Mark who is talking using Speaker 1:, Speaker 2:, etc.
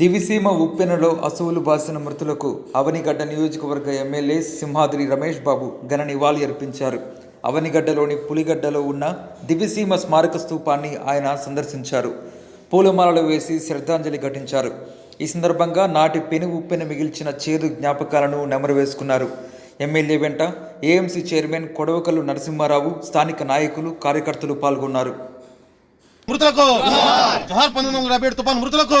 Speaker 1: దివిసీమ ఉప్పెనలో అసువులు బాసిన మృతులకు అవనిగడ్డ నియోజకవర్గ ఎమ్మెల్యే సింహాద్రి రమేష్ బాబు ఘన నివాళి అర్పించారు. అవనిగడ్డలోని పులిగడ్డలో ఉన్న దివిసీమ స్మారక స్తూపాన్ని ఆయన సందర్శించారు. పూలమాలలు వేసి శ్రద్ధాంజలి ఘటించారు. ఈ సందర్భంగా నాటి పెను ఉప్పెన మిగిల్చిన చేదు జ్ఞాపకాలను నెమరు వేసుకున్నారు ఎమ్మెల్యే వెంట ఏఎంసీ చైర్మన్ కొడవకల్లు నరసింహారావు స్థానిక నాయకులు కార్యకర్తలు పాల్గొన్నారు.
Speaker 2: మృతులకు జోహార్ పంతొమ్మిది వందల ఏడు తుఫాన్ మృతులకు